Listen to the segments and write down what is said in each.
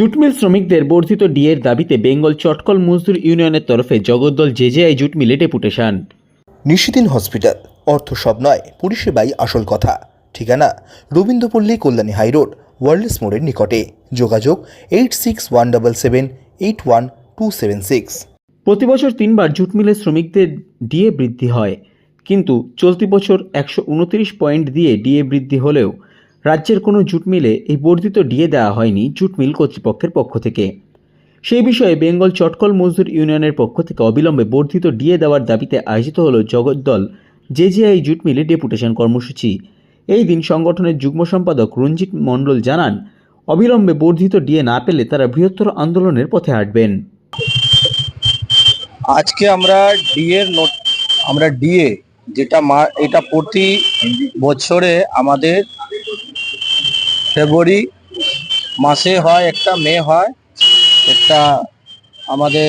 jute mill শ্রমিকদের বর্ধিত ডিএর দাবিতে বেঙ্গল চটকল মজদুর ইউনিয়নের তরফে জগদ্দল জে জে জুট মিলে ডেপুটেশন নিশিদিন হসপিটাল অর্থ সব নয় পরিষেবাই আসল কথা ঠিকানা রবীন্দ্রপল্লী কল্যাণী হাইরোড ওয়ার্ল্ডস মোড়ের নিকটে যোগাযোগ eight six one double seven eight one two seven six প্রতি বছর তিনবার জুট শ্রমিকদের ডিএ বৃদ্ধি হয় কিন্তু চলতি বছর একশো উনত্রিশ পয়েন্ট দিয়ে ডিএ বৃদ্ধি হলেও রাজ্যের কোনো জুট মিলে এই বর্ধিত ডিএ দেওয়া হয়নি জুট মিল কর্তৃপক্ষের পক্ষ থেকে সেই বিষয়ে বেঙ্গল চটকল মজদুর ইউনিয়নের পক্ষ থেকে অবিলম্বে বর্ধিত ডিএ দেওয়ার দাবিতে আয়োজিত হল জগদ্দল জেজিআই জুট মিলে ডেপুটেশন কর্মসূচি এই দিন সংগঠনের যুগ্ম সম্পাদক রঞ্জিত মণ্ডল জানান অবিলম্বে বর্ধিত ডিএ না পেলে তারা বৃহত্তর আন্দোলনের পথে হাঁটবেন আজকে আমরা ডিএর নোট আমরা ডিএ যেটা মা এটা প্রতি বছরে আমাদের ফেব্রুয়ারি মাসে হয় একটা মে হয় একটা আমাদের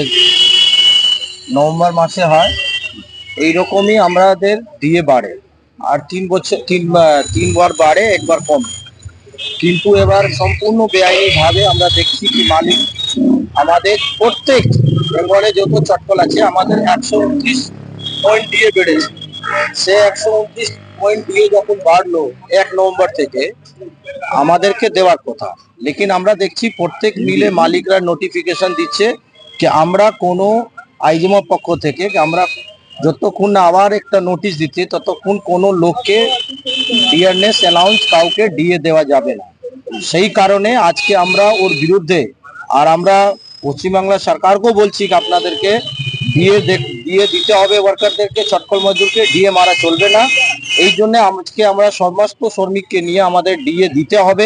নভেম্বর মাসে হয় এই রকমই আমাদের দিয়ে বাড়ে আর তিন বছর তিন তিনবার বাড়ে একবার কম কিন্তু এবার সম্পূর্ণ বেআইনিভাবে আমরা দেখছি কি মালিক আমাদের প্রত্যেক বেঙ্গলে যত চটকল আছে আমাদের একশো উনত্রিশ পয়েন্ট দিয়ে বেড়েছে সে একশো উনত্রিশ পয়েন্ট দিয়ে যখন বাড়লো এক নভেম্বর থেকে আমাদেরকে দেওয়ার কথা লেকিন আমরা দেখছি প্রত্যেক মিলে মালিকরা নোটিফিকেশন দিচ্ছে যে আমরা কোনো আইজিমার পক্ষ থেকে আমরা যতক্ষণ না আবার একটা নোটিশ দিচ্ছি ততক্ষণ কোনো লোককে ডিয়ারনেস অ্যালাউন্স কাউকে দিয়ে দেওয়া যাবে না সেই কারণে আজকে আমরা ওর বিরুদ্ধে আর আমরা পশ্চিমবাংলা সরকারকেও বলছি আপনাদেরকে দিয়ে দিয়ে দিতে হবে ওয়ার্কারদেরকে চটকল মজুরকে ডিএ মারা চলবে না এই জন্য আজকে আমরা সর্বস্ব শ্রমিককে নিয়ে আমাদের ডিএ দিতে হবে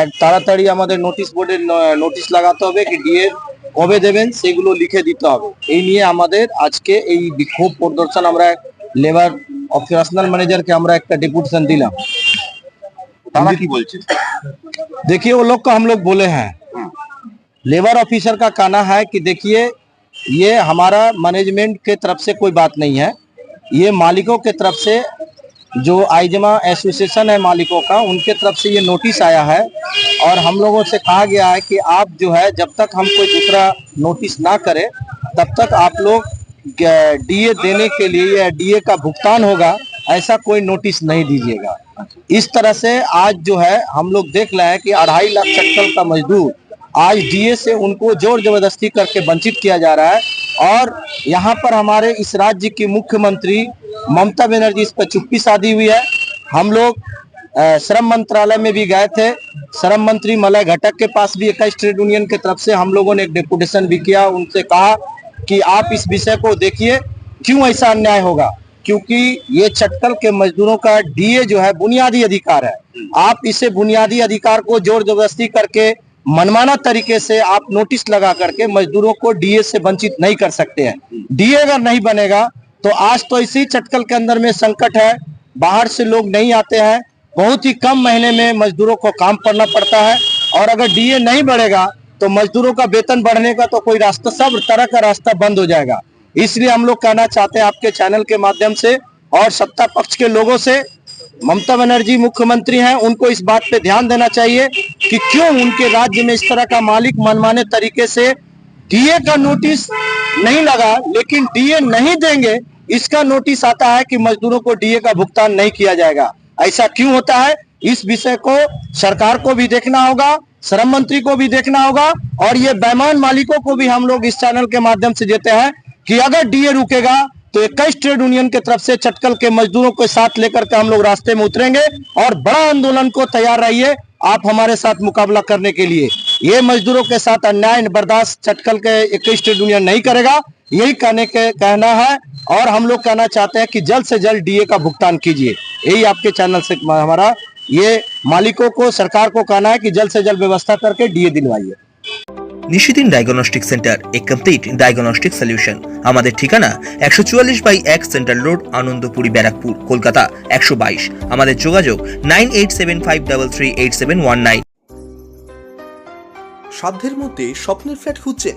এক তাড়াতাড়ি আমাদের নোটিশ বোর্ডের নোটিশ লাগাতে হবে যে ডিএ কবে দেবেন সেগুলো লিখে দিতে হবে এই নিয়ে আমাদের আজকে এই বিক্ষোভ প্রদর্শন আমরা লেবার অপারেশনাল ম্যানেজারকে আমরা একটা ডিপুটেশন দিলাম তারা কি বলছে देखिए वो लोग को हम लोग बोले हैं लेबर ऑफिसर का कहना है कि देखिए यह हमारा मैनेजमेंट के तरफ से कोई बात नहीं है यह मालिकों के तरफ से जो आइजमा एसोसिएशन है मालिकों का उनके तरफ से ये नोटिस आया है और हम लोगों से कहा गया है कि आप जो है जब तक हम कोई दूसरा नोटिस ना करें तब तक आप लोग डीए देने के लिए या डीए का भुगतान होगा ऐसा कोई नोटिस नहीं दीजिएगा इस तरह से आज जो है हम लोग देख रहे हैं कि अढ़ाई लाख चक्कर का मजदूर आज डीए से उनको जोर जबरदस्ती करके वंचित किया जा रहा है और यहाँ पर हमारे इस राज्य के मुख्यमंत्री ममता बनर्जी इस पर चुप्पी साधी हुई है हम लोग श्रम मंत्रालय में भी गए थे श्रम मंत्री मलय घटक के पास भी इक्कीस ट्रेड यूनियन के तरफ से हम लोगों ने एक डेपुटेशन भी किया उनसे कहा कि आप इस विषय को देखिए क्यों ऐसा अन्याय होगा क्योंकि ये चटकल के मजदूरों का डीए जो है बुनियादी अधिकार है आप इसे बुनियादी अधिकार को जोर जबरदस्ती करके मनमाना तरीके से आप नोटिस लगा करके मजदूरों को डीए से वंचित नहीं कर सकते हैं डीए अगर नहीं बनेगा तो आज तो इसी चटकल के अंदर में संकट है बाहर से लोग नहीं आते हैं बहुत ही कम महीने में मजदूरों को काम करना पड़ता है और अगर डीए नहीं बढ़ेगा तो मजदूरों का वेतन बढ़ने का तो कोई रास्ता सब तरह का रास्ता बंद हो जाएगा इसलिए हम लोग कहना चाहते हैं आपके चैनल के माध्यम से और सत्ता पक्ष के लोगों से ममता बनर्जी मुख्यमंत्री हैं उनको इस बात पे ध्यान देना चाहिए कि क्यों उनके राज्य में इस तरह का मालिक मनमाने तरीके से डीए का नोटिस नहीं लगा लेकिन डीए नहीं देंगे इसका नोटिस आता है कि मजदूरों को डीए का भुगतान नहीं किया जाएगा ऐसा क्यों होता है इस विषय को सरकार को भी देखना होगा श्रम मंत्री को भी देखना होगा और ये बैमान मालिकों को भी हम लोग इस चैनल के माध्यम से देते हैं कि अगर डीए रुकेगा तो इक्कीस ट्रेड यूनियन के तरफ से चटकल के मजदूरों को साथ लेकर के हम लोग रास्ते में उतरेंगे और बड़ा आंदोलन को तैयार रहिए आप हमारे साथ मुकाबला करने के लिए ये मजदूरों के साथ अन्याय बर्दाश्त चटकल के इक्कीस ट्रेड यूनियन नहीं करेगा यही कहने के कहना है और हम लोग कहना चाहते हैं कि जल्द से जल्द डीए का भुगतान कीजिए यही आपके चैनल से हमारा ये मालिकों को सरकार को कहना है कि जल्द से जल्द व्यवस्था करके DA दिलवाइए Nishidin diagnostic centre a complete diagnostic solution আমাদের ঠিকানা একশো চুয়াল্লিশ বাই এক সেন্ট্রাল রোড আনন্দপুরি ব্যারাকপুর কলকাতা একশো বাইশ আমাদের যোগাযোগ nine eight seven five double three eight seven one nine সাধ্যের মধ্যে স্বপ্নের ফ্ল্যাট খুঁজছেন